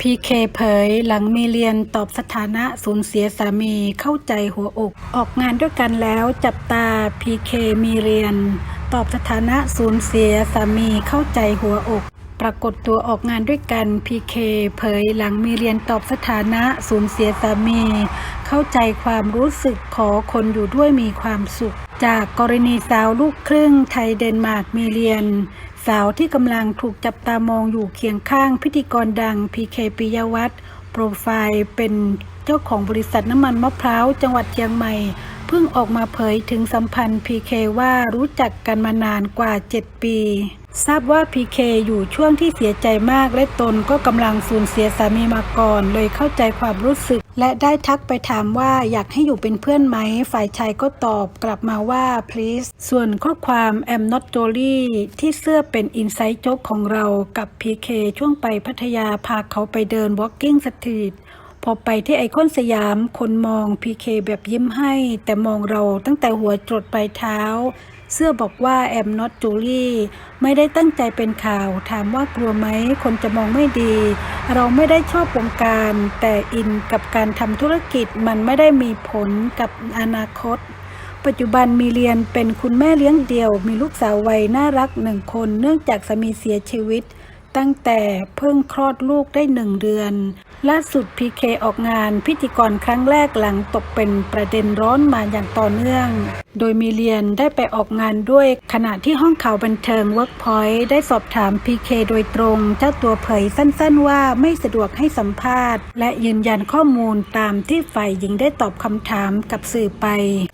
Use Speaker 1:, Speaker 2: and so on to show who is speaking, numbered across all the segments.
Speaker 1: พีเคเผยหลังมีเรียนตอบสถานะสูญเสียสามีเข้าใจหัวอก ออกงานด้วยกันแล้วจับตาพีเคมีเรียน ตอบสถานะสูญเสียสามีเข้าใจหัวอก ปรากฏตัวออกงานด้วยกันพีเคเผยหลังมีเรียนตอบสถานะสูญเสียสามี เข้าใจความรู้สึกขอคนอยู่ด้วยมีความสุข จากกรณีสาวลูกครึ่งไทยเดนมาร์กมีเรียน สาวที่กำลังถูกจับตามองอยู่เคียงข้างพิธีกรดังพีเคปิยวัตรโปรไฟล์เป็นเจ้าของบริษัทน้ำมันมะพร้าวจังหวัดเชียงใหม่ เพิ่งออกมาเผยถึงสัมพันธ์พีเคว่ารู้จักกันมานานกว่า 7 ปี ทราบว่าพีเคอยู่ช่วงที่เสียใจมากและตนก็กำลังสูญเสียสามีมาก่อน เลยเข้าใจความรู้สึก และได้ทักไปถามว่าอยากให้อยู่เป็นเพื่อนไหม ฝ่ายชายก็ตอบกลับมาว่า please ส่วนข้อความ am not jolly ที่เสื้อเป็นอินไซต์โจ๊กของเรากับพีเคช่วงไปพัทยาพาเขาไปเดิน walking street อไปที่ไอคอนสยามคนมองพีเคแบบยิ้มให้ แต่มองเราตั้งแต่หัวจดปลายเท้า เสื้อบอกว่าแอมน็อตจูลี่ไม่ได้ตั้งใจเป็นข่าว ถามว่ากลัวไหม คนจะมองไม่ดี เราไม่ได้ชอบวงการ แต่อินกับการทำธุรกิจมันไม่ได้มีผลกับอนาคต ปัจจุบันมีเรียนเป็นคุณแม่เลี้ยงเดี่ยว มีลูกสาววัยน่ารักหนึ่งคน เนื่องจากสามีเสียชีวิต ตั้งแต่เพิ่งคลอดลูกได้หนึ่งเดือน ล่าสุดพีเคออกงานพิธีกรครั้งแรกหลังตกเป็นประเด็นร้อนมาอย่างต่อเนื่อง โดยมีเรียนได้ไปออกงานด้วยขณะที่ห้องข่าวบันเทิง Workpoint ได้สอบถามพีเคโดยตรง เจ้าตัวเผยสั้นๆว่าไม่สะดวกให้สัมภาษณ์ และยืนยันข้อมูลตามที่ฝ่ายหญิงได้ตอบคำถามกับสื่อไป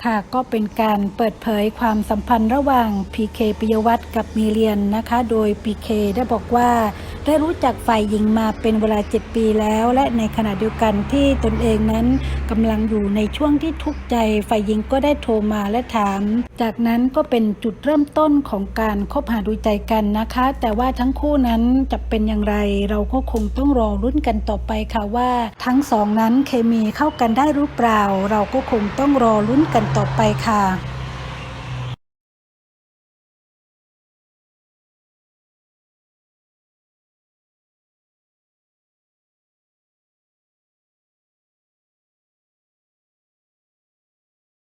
Speaker 1: ค่ะก็เป็นการเปิดเผยความสัมพันธ์ระหว่างพีเคปิยวัฒน์กับมีเรียนนะคะ โดยพีเคได้บอกว่า ได้รู้จักฝ่ายหญิงมาเป็นเวลา 7 ปีแล้ว และในขณะเดียวกันที่ตนเองนั้นกำลังอยู่ในช่วงที่ทุกข์ใจฝ่ายหญิงก็ได้โทรมาและถาม จากนั้นก็เป็นจุดเริ่มต้นของการคบหาดูใจกันนะคะ แต่ว่าทั้งคู่นั้นจะเป็นอย่างไร เราก็คงต้องรอรุ่นกันต่อไปค่ะว่า ทั้งสองนั้นเคมีเข้ากันได้หรือเปล่า เราก็คงต้องรอรุ่นกันต่อไปค่ะ